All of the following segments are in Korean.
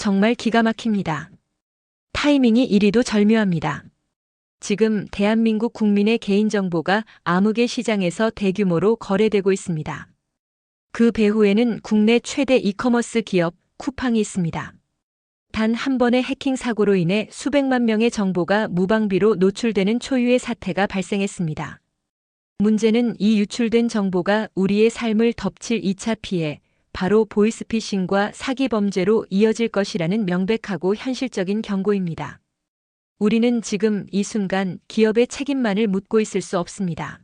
정말 기가 막힙니다. 타이밍이 이리도 절묘합니다. 지금 대한민국 국민의 개인정보가 암흑의 시장에서 대규모로 거래되고 있습니다. 그 배후에는 국내 최대 이커머스 기업 쿠팡이 있습니다. 단 한 번의 해킹 사고로 인해 수백만 명의 정보가 무방비로 노출되는 초유의 사태가 발생했습니다. 문제는 이 유출된 정보가 우리의 삶을 덮칠 2차 피해, 바로 보이스피싱과 사기 범죄로 이어질 것이라는 명백하고 현실적인 경고입니다. 우리는 지금 이 순간 기업의 책임만을 묻고 있을 수 없습니다.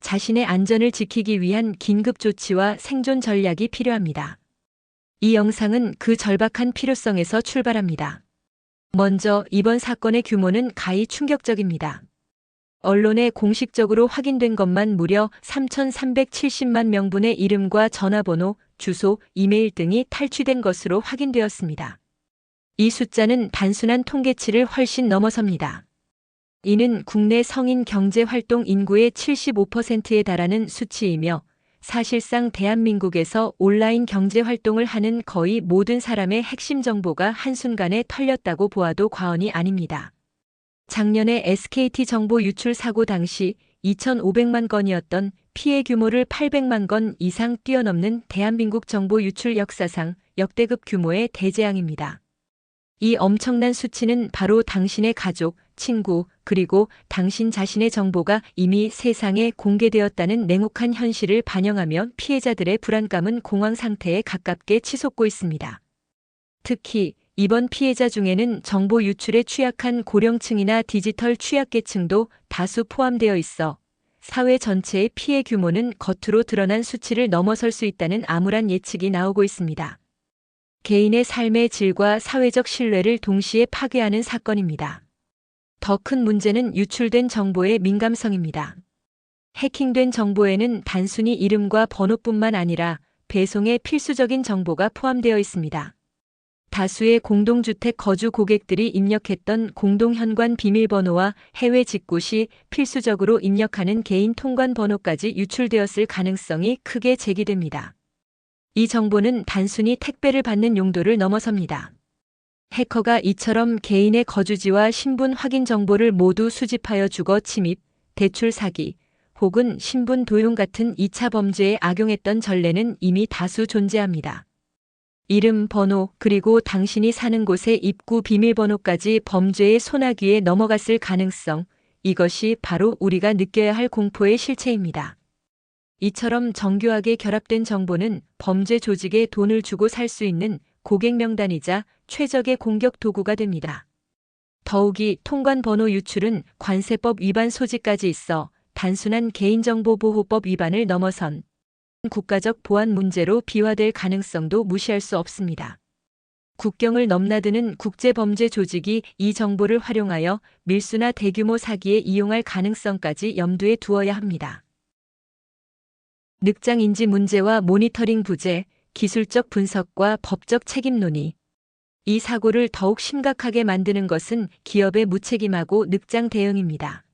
자신의 안전을 지키기 위한 긴급 조치와 생존 전략이 필요합니다. 이 영상은 그 절박한 필요성에서 출발합니다. 먼저 이번 사건의 규모는 가히 충격적입니다. 언론에 공식적으로 확인된 것만 무려 3,370만 명분의 이름과 전화번호, 주소, 이메일 등이 탈취된 것으로 확인되었습니다. 이 숫자는 단순한 통계치를 훨씬 넘어섭니다. 이는 국내 성인 경제 활동 인구의 75%에 달하는 수치이며 사실상 대한민국에서 온라인 경제 활동을 하는 거의 모든 사람의 핵심 정보가 한순간에 털렸다고 보아도 과언이 아닙니다. 작년에 SKT 정보 유출 사고 당시 2,500만 건이었던 피해 규모를 800만 건 이상 뛰어넘는 대한민국 정보 유출 역사상 역대급 규모의 대재앙입니다. 이 엄청난 수치는 바로 당신의 가족, 친구, 그리고 당신 자신의 정보가 이미 세상에 공개되었다는 냉혹한 현실을 반영하며 피해자들의 불안감은 공황 상태에 가깝게 치솟고 있습니다. 특히 이번 피해자 중에는 정보 유출에 취약한 고령층이나 디지털 취약계층도 다수 포함되어 있어 사회 전체의 피해 규모는 겉으로 드러난 수치를 넘어설 수 있다는 암울한 예측이 나오고 있습니다. 개인의 삶의 질과 사회적 신뢰를 동시에 파괴하는 사건입니다. 더 큰 문제는 유출된 정보의 민감성입니다. 해킹된 정보에는 단순히 이름과 번호뿐만 아니라 배송의 필수적인 정보가 포함되어 있습니다. 다수의 공동주택 거주 고객들이 입력했던 공동현관 비밀번호와 해외 직구 시 필수적으로 입력하는 개인 통관 번호까지 유출되었을 가능성이 크게 제기됩니다. 이 정보는 단순히 택배를 받는 용도를 넘어섭니다. 해커가 이처럼 개인의 거주지와 신분 확인 정보를 모두 수집하여 주거 침입, 대출 사기, 혹은 신분 도용 같은 2차 범죄에 악용했던 전례는 이미 다수 존재합니다. 이름, 번호, 그리고 당신이 사는 곳의 입구 비밀번호까지 범죄의 소나기에 넘어갔을 가능성, 이것이 바로 우리가 느껴야 할 공포의 실체입니다. 이처럼 정교하게 결합된 정보는 범죄 조직에 돈을 주고 살 수 있는 고객 명단이자 최적의 공격 도구가 됩니다. 더욱이 통관 번호 유출은 관세법 위반 소지까지 있어 단순한 개인정보보호법 위반을 넘어선 국가적 보안 문제로 비화될 가능성도 무시할 수 없습니다. 국경을 넘나드는 국제범죄 조직이 이 정보를 활용하여 밀수나 대규모 사기에 이용할 가능성까지 염두에 두어야 합니다. 늑장 인지 문제와 모니터링 부재, 기술적 분석과 법적 책임 논의. 이 사고를 더욱 심각하게 만드는 것은 기업의 무책임하고 늑장 대응입니다.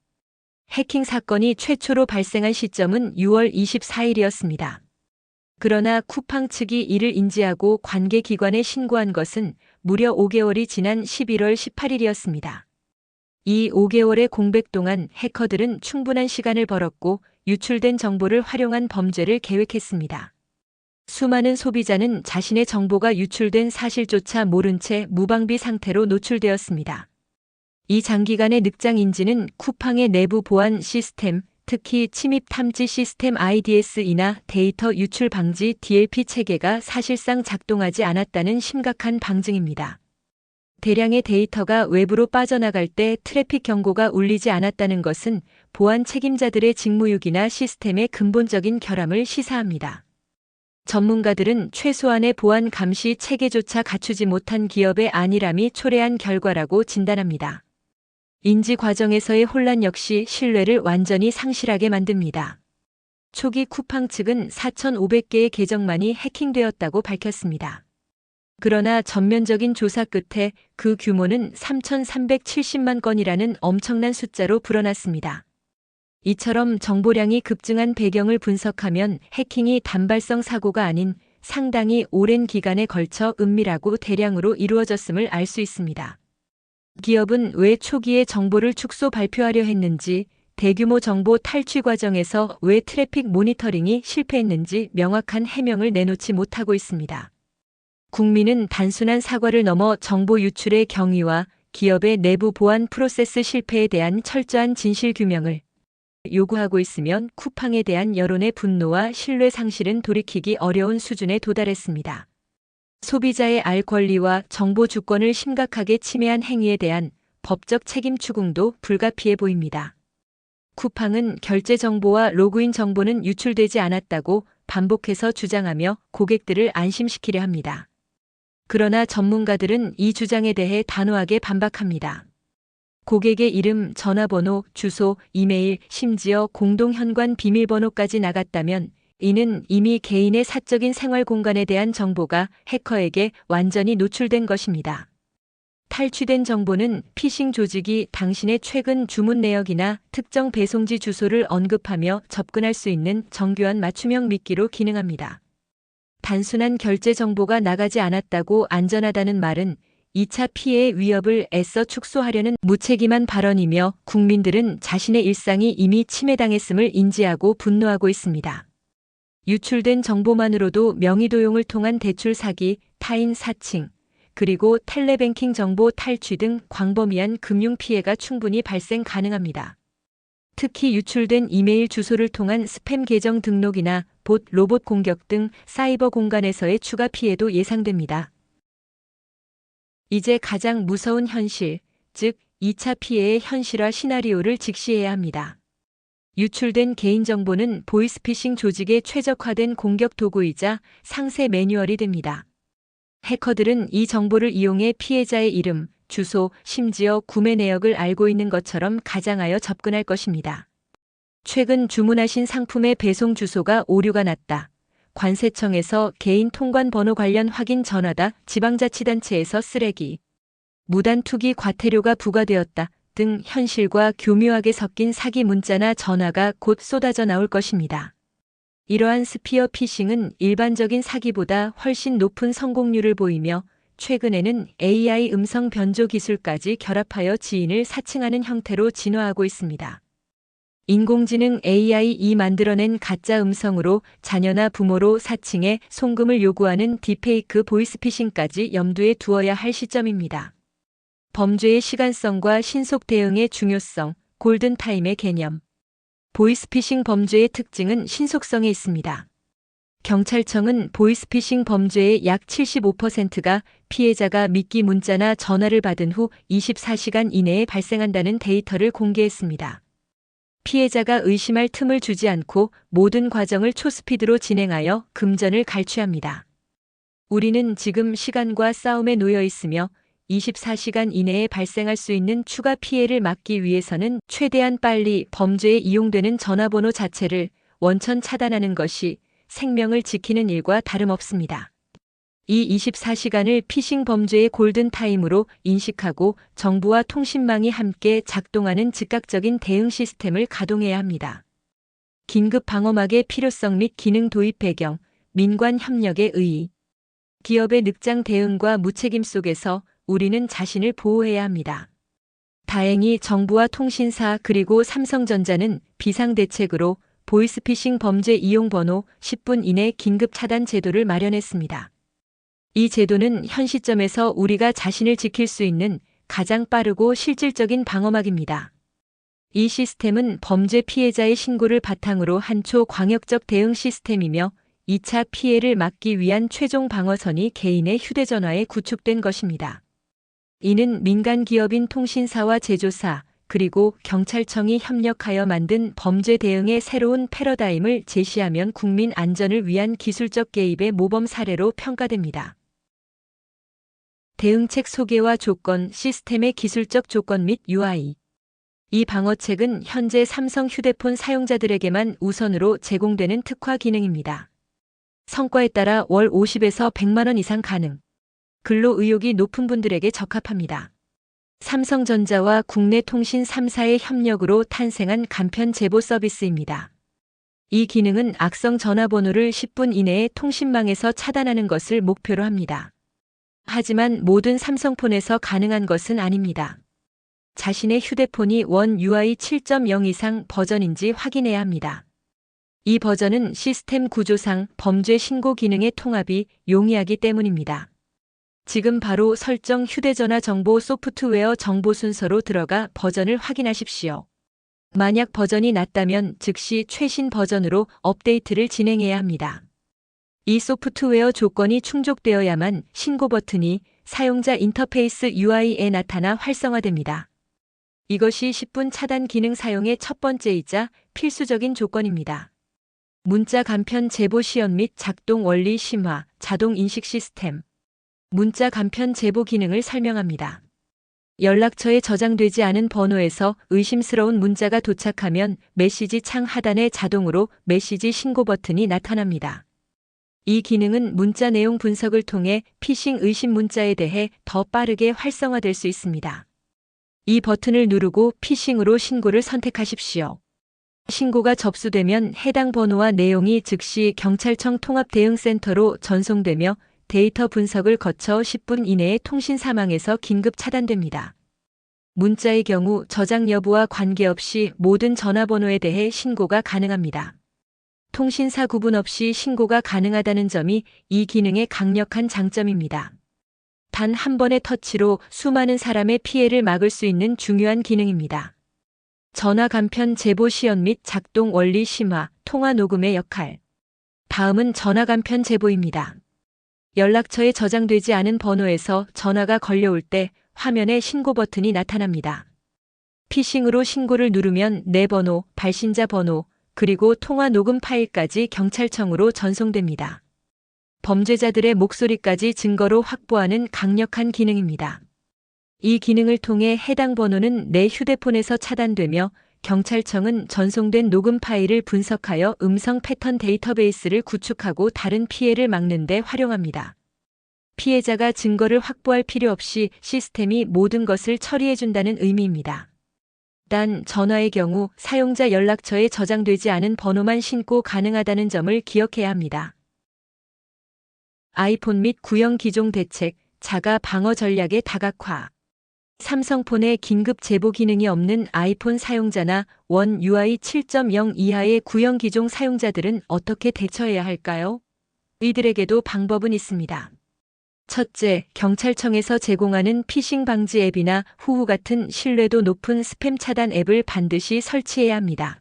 해킹 사건이 최초로 발생한 시점은 6월 24일이었습니다. 그러나 쿠팡 측이 이를 인지하고 관계 기관에 신고한 것은 무려 5개월이 지난 11월 18일이었습니다. 이 5개월의 공백 동안 해커들은 충분한 시간을 벌었고 유출된 정보를 활용한 범죄를 계획했습니다. 수많은 소비자는 자신의 정보가 유출된 사실조차 모른 채 무방비 상태로 노출되었습니다. 이 장기간의 늑장 인지는 쿠팡의 내부 보안 시스템, 특히 침입 탐지 시스템 IDS이나 데이터 유출 방지 DLP 체계가 사실상 작동하지 않았다는 심각한 방증입니다. 대량의 데이터가 외부로 빠져나갈 때 트래픽 경고가 울리지 않았다는 것은 보안 책임자들의 직무유기나 시스템의 근본적인 결함을 시사합니다. 전문가들은 최소한의 보안 감시 체계조차 갖추지 못한 기업의 안일함이 초래한 결과라고 진단합니다. 인지 과정에서의 혼란 역시 신뢰를 완전히 상실하게 만듭니다. 초기 쿠팡 측은 4,500개의 계정만이 해킹되었다고 밝혔습니다. 그러나 전면적인 조사 끝에 그 규모는 3,370만 건이라는 엄청난 숫자로 불어났습니다. 이처럼 정보량이 급증한 배경을 분석하면 해킹이 단발성 사고가 아닌 상당히 오랜 기간에 걸쳐 은밀하고 대량으로 이루어졌음을 알 수 있습니다. 기업은 왜 초기에 정보를 축소 발표하려 했는지, 대규모 정보 탈취 과정에서 왜 트래픽 모니터링이 실패했는지 명확한 해명을 내놓지 못하고 있습니다. 국민은 단순한 사과를 넘어 정보 유출의 경위와 기업의 내부 보안 프로세스 실패에 대한 철저한 진실 규명을 요구하고 있으면 쿠팡에 대한 여론의 분노와 신뢰 상실은 돌이키기 어려운 수준에 도달했습니다. 소비자의 알 권리와 정보 주권을 심각하게 침해한 행위에 대한 법적 책임 추궁도 불가피해 보입니다. 쿠팡은 결제 정보와 로그인 정보는 유출되지 않았다고 반복해서 주장하며 고객들을 안심시키려 합니다. 그러나 전문가들은 이 주장에 대해 단호하게 반박합니다. 고객의 이름, 전화번호, 주소, 이메일, 심지어 공동 현관 비밀번호까지 나갔다면 이는 이미 개인의 사적인 생활 공간에 대한 정보가 해커에게 완전히 노출된 것입니다. 탈취된 정보는 피싱 조직이 당신의 최근 주문 내역이나 특정 배송지 주소를 언급하며 접근할 수 있는 정교한 맞춤형 미끼로 기능합니다. 단순한 결제 정보가 나가지 않았다고 안전하다는 말은 2차 피해의 위협을 애써 축소하려는 무책임한 발언이며 국민들은 자신의 일상이 이미 침해당했음을 인지하고 분노하고 있습니다. 유출된 정보만으로도 명의도용을 통한 대출 사기, 타인 사칭, 그리고 텔레뱅킹 정보 탈취 등 광범위한 금융 피해가 충분히 발생 가능합니다. 특히 유출된 이메일 주소를 통한 스팸 계정 등록이나 봇 로봇 공격 등 사이버 공간에서의 추가 피해도 예상됩니다. 이제 가장 무서운 현실, 즉 2차 피해의 현실화 시나리오를 직시해야 합니다. 유출된 개인정보는 보이스피싱 조직의 최적화된 공격 도구이자 상세 매뉴얼이 됩니다. 해커들은 이 정보를 이용해 피해자의 이름, 주소, 심지어 구매 내역을 알고 있는 것처럼 가장하여 접근할 것입니다. 최근 주문하신 상품의 배송 주소가 오류가 났다. 관세청에서 개인 통관 번호 관련 확인 전화다. 지방자치단체에서 쓰레기. 무단 투기 과태료가 부과되었다. 등 현실과 교묘하게 섞인 사기 문자나 전화가 곧 쏟아져 나올 것입니다. 이러한 스피어 피싱은 일반적인 사기보다 훨씬 높은 성공률을 보이며 최근에는 AI 음성 변조 기술까지 결합하여 지인을 사칭하는 형태로 진화하고 있습니다. 인공지능 AI 이 만들어낸 가짜 음성으로 자녀나 부모로 사칭해 송금을 요구하는 디페이크 보이스피싱까지 염두에 두어야 할 시점입니다. 범죄의 시간성과 신속 대응의 중요성, 골든타임의 개념. 보이스피싱 범죄의 특징은 신속성에 있습니다. 경찰청은 보이스피싱 범죄의 약 75%가 피해자가 미끼 문자나 전화를 받은 후 24시간 이내에 발생한다는 데이터를 공개했습니다. 피해자가 의심할 틈을 주지 않고 모든 과정을 초스피드로 진행하여 금전을 갈취합니다. 우리는 지금 시간과 싸움에 놓여 있으며 24시간 이내에 발생할 수 있는 추가 피해를 막기 위해서는 최대한 빨리 범죄에 이용되는 전화번호 자체를 원천 차단하는 것이 생명을 지키는 일과 다름없습니다. 이 24시간을 피싱 범죄의 골든타임으로 인식하고 정부와 통신망이 함께 작동하는 즉각적인 대응 시스템을 가동해야 합니다. 긴급 방어막의 필요성 및 기능 도입 배경, 민관 협력의 의의. 기업의 늑장 대응과 무책임 속에서 우리는 자신을 보호해야 합니다. 다행히 정부와 통신사 그리고 삼성전자는 비상대책으로 보이스피싱 범죄 이용 번호 10분 이내 긴급 차단 제도를 마련했습니다. 이 제도는 현 시점에서 우리가 자신을 지킬 수 있는 가장 빠르고 실질적인 방어막입니다. 이 시스템은 범죄 피해자의 신고를 바탕으로 한 초 광역적 대응 시스템이며 2차 피해를 막기 위한 최종 방어선이 개인의 휴대전화에 구축된 것입니다. 이는 민간 기업인 통신사와 제조사, 그리고 경찰청이 협력하여 만든 범죄 대응의 새로운 패러다임을 제시하면 국민 안전을 위한 기술적 개입의 모범 사례로 평가됩니다. 대응책 소개와 조건, 시스템의 기술적 조건 및 UI. 이 방어책은 현재 삼성 휴대폰 사용자들에게만 우선으로 제공되는 특화 기능입니다. 성과에 따라 월 50에서 100만 원 이상 가능. 근로 의욕이 높은 분들에게 적합합니다. 삼성전자와 국내 통신 3사의 협력으로 탄생한 간편 제보 서비스입니다. 이 기능은 악성 전화번호를 10분 이내에 통신망에서 차단하는 것을 목표로 합니다. 하지만 모든 삼성폰에서 가능한 것은 아닙니다. 자신의 휴대폰이 원 UI 7.0 이상 버전인지 확인해야 합니다. 이 버전은 시스템 구조상 범죄 신고 기능의 통합이 용이하기 때문입니다. 지금 바로 설정 휴대전화 정보 소프트웨어 정보 순서로 들어가 버전을 확인하십시오. 만약 버전이 낮다면 즉시 최신 버전으로 업데이트를 진행해야 합니다. 이 소프트웨어 조건이 충족되어야만 신고 버튼이 사용자 인터페이스 UI에 나타나 활성화됩니다. 이것이 10분 차단 기능 사용의 첫 번째이자 필수적인 조건입니다. 문자 간편 제보 시연 및 작동 원리 심화, 자동 인식 시스템. 문자 간편 제보 기능을 설명합니다. 연락처에 저장되지 않은 번호에서 의심스러운 문자가 도착하면 메시지 창 하단에 자동으로 메시지 신고 버튼이 나타납니다. 이 기능은 문자 내용 분석을 통해 피싱 의심 문자에 대해 더 빠르게 활성화될 수 있습니다. 이 버튼을 누르고 피싱으로 신고를 선택하십시오. 신고가 접수되면 해당 번호와 내용이 즉시 경찰청 통합대응센터로 전송되며 데이터 분석을 거쳐 10분 이내에 통신 사망에서 긴급 차단됩니다. 문자의 경우 저장 여부와 관계없이 모든 전화번호에 대해 신고가 가능합니다. 통신사 구분 없이 신고가 가능하다는 점이 이 기능의 강력한 장점입니다. 단 한 번의 터치로 수많은 사람의 피해를 막을 수 있는 중요한 기능입니다. 전화 간편 제보 시연 및 작동 원리 심화, 통화 녹음의 역할. 다음은 전화 간편 제보입니다. 연락처에 저장되지 않은 번호에서 전화가 걸려올 때 화면에 신고 버튼이 나타납니다. 피싱으로 신고를 누르면 내 번호, 발신자 번호, 그리고 통화 녹음 파일까지 경찰청으로 전송됩니다. 범죄자들의 목소리까지 증거로 확보하는 강력한 기능입니다. 이 기능을 통해 해당 번호는 내 휴대폰에서 차단되며 경찰청은 전송된 녹음 파일을 분석하여 음성 패턴 데이터베이스를 구축하고 다른 피해를 막는 데 활용합니다. 피해자가 증거를 확보할 필요 없이 시스템이 모든 것을 처리해준다는 의미입니다. 단 전화의 경우 사용자 연락처에 저장되지 않은 번호만 신고 가능하다는 점을 기억해야 합니다. 아이폰 및 구형 기종 대책, 자가 방어 전략의 다각화. 삼성폰에 긴급 제보 기능이 없는 아이폰 사용자나 원 UI 7.0 이하의 구형 기종 사용자들은 어떻게 대처해야 할까요? 이들에게도 방법은 있습니다. 첫째, 경찰청에서 제공하는 피싱 방지 앱이나 후후 같은 신뢰도 높은 스팸 차단 앱을 반드시 설치해야 합니다.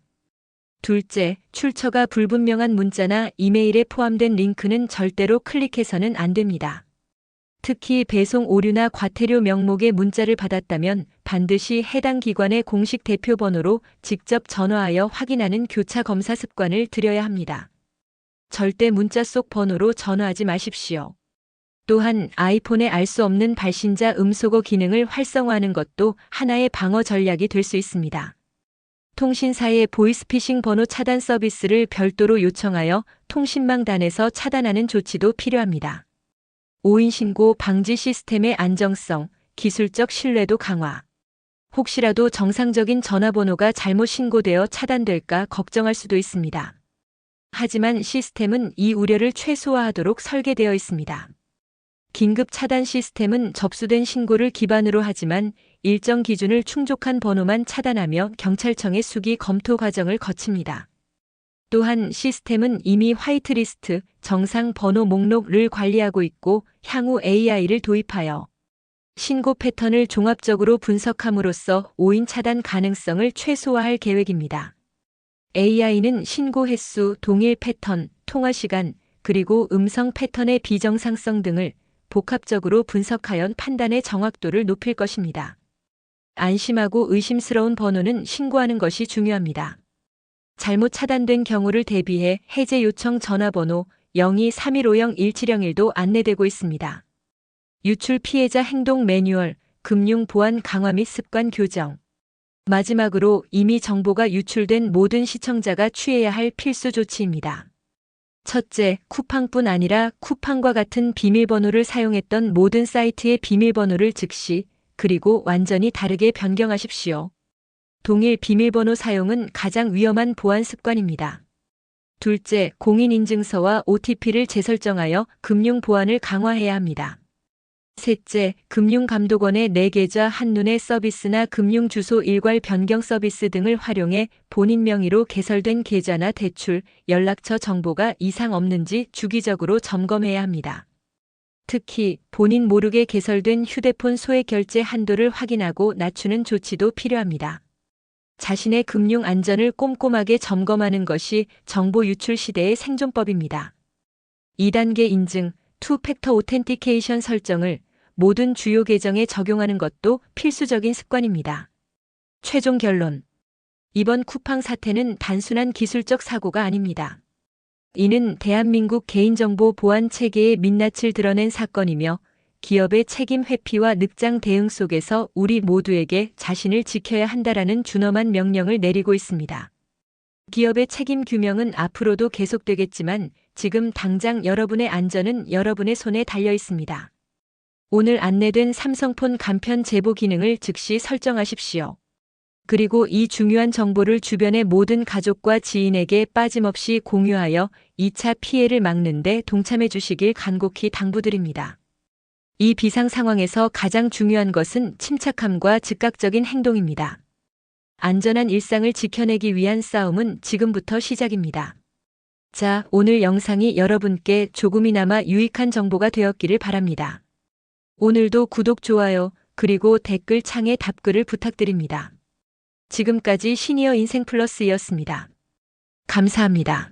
둘째, 출처가 불분명한 문자나 이메일에 포함된 링크는 절대로 클릭해서는 안 됩니다. 특히 배송 오류나 과태료 명목의 문자를 받았다면 반드시 해당 기관의 공식 대표 번호로 직접 전화하여 확인하는 교차 검사 습관을 들여야 합니다. 절대 문자 속 번호로 전화하지 마십시오. 또한 아이폰에 알 수 없는 발신자 음소거 기능을 활성화하는 것도 하나의 방어 전략이 될 수 있습니다. 통신사의 보이스피싱 번호 차단 서비스를 별도로 요청하여 통신망 단에서 차단하는 조치도 필요합니다. 5인 신고 방지 시스템의 안정성, 기술적 신뢰도 강화. 혹시라도 정상적인 전화번호가 잘못 신고되어 차단될까 걱정할 수도 있습니다. 하지만 시스템은 이 우려를 최소화하도록 설계되어 있습니다. 긴급 차단 시스템은 접수된 신고를 기반으로 하지만 일정 기준을 충족한 번호만 차단하며 경찰청의 수기 검토 과정을 거칩니다. 또한 시스템은 이미 화이트리스트, 정상 번호 목록을 관리하고 있고 향후 AI를 도입하여 신고 패턴을 종합적으로 분석함으로써 오인 차단 가능성을 최소화할 계획입니다. AI는 신고 횟수, 동일 패턴, 통화 시간, 그리고 음성 패턴의 비정상성 등을 복합적으로 분석하여 판단의 정확도를 높일 것입니다. 안심하고 의심스러운 번호는 신고하는 것이 중요합니다. 잘못 차단된 경우를 대비해 해제 요청 전화번호 0231501701도 안내되고 있습니다. 유출 피해자 행동 매뉴얼, 금융 보안 강화 및 습관 교정. 마지막으로 이미 정보가 유출된 모든 시청자가 취해야 할 필수 조치입니다. 첫째, 쿠팡뿐 아니라 쿠팡과 같은 비밀번호를 사용했던 모든 사이트의 비밀번호를 즉시 그리고 완전히 다르게 변경하십시오. 동일 비밀번호 사용은 가장 위험한 보안 습관입니다. 둘째, 공인인증서와 OTP를 재설정하여 금융 보안을 강화해야 합니다. 셋째, 금융감독원의 내 계좌 한눈에 서비스나 금융주소 일괄 변경 서비스 등을 활용해 본인 명의로 개설된 계좌나 대출, 연락처 정보가 이상 없는지 주기적으로 점검해야 합니다. 특히 본인 모르게 개설된 휴대폰 소액 결제 한도를 확인하고 낮추는 조치도 필요합니다. 자신의 금융 안전을 꼼꼼하게 점검하는 것이 정보 유출 시대의 생존법입니다. 2단계 인증, 투팩터 오텐티케이션 설정을 모든 주요 계정에 적용하는 것도 필수적인 습관입니다. 최종 결론. 이번 쿠팡 사태는 단순한 기술적 사고가 아닙니다. 이는 대한민국 개인정보 보안 체계의 민낯을 드러낸 사건이며 기업의 책임 회피와 늑장 대응 속에서 우리 모두에게 자신을 지켜야 한다라는 준엄한 명령을 내리고 있습니다. 기업의 책임 규명은 앞으로도 계속되겠지만 지금 당장 여러분의 안전은 여러분의 손에 달려 있습니다. 오늘 안내된 삼성폰 간편 제보 기능을 즉시 설정하십시오. 그리고 이 중요한 정보를 주변의 모든 가족과 지인에게 빠짐없이 공유하여 2차 피해를 막는 데 동참해 주시길 간곡히 당부드립니다. 이 비상 상황에서 가장 중요한 것은 침착함과 즉각적인 행동입니다. 안전한 일상을 지켜내기 위한 싸움은 지금부터 시작입니다. 자, 오늘 영상이 여러분께 조금이나마 유익한 정보가 되었기를 바랍니다. 오늘도 구독, 좋아요, 그리고 댓글 창에 답글을 부탁드립니다. 지금까지 시니어 인생 플러스였습니다. 감사합니다.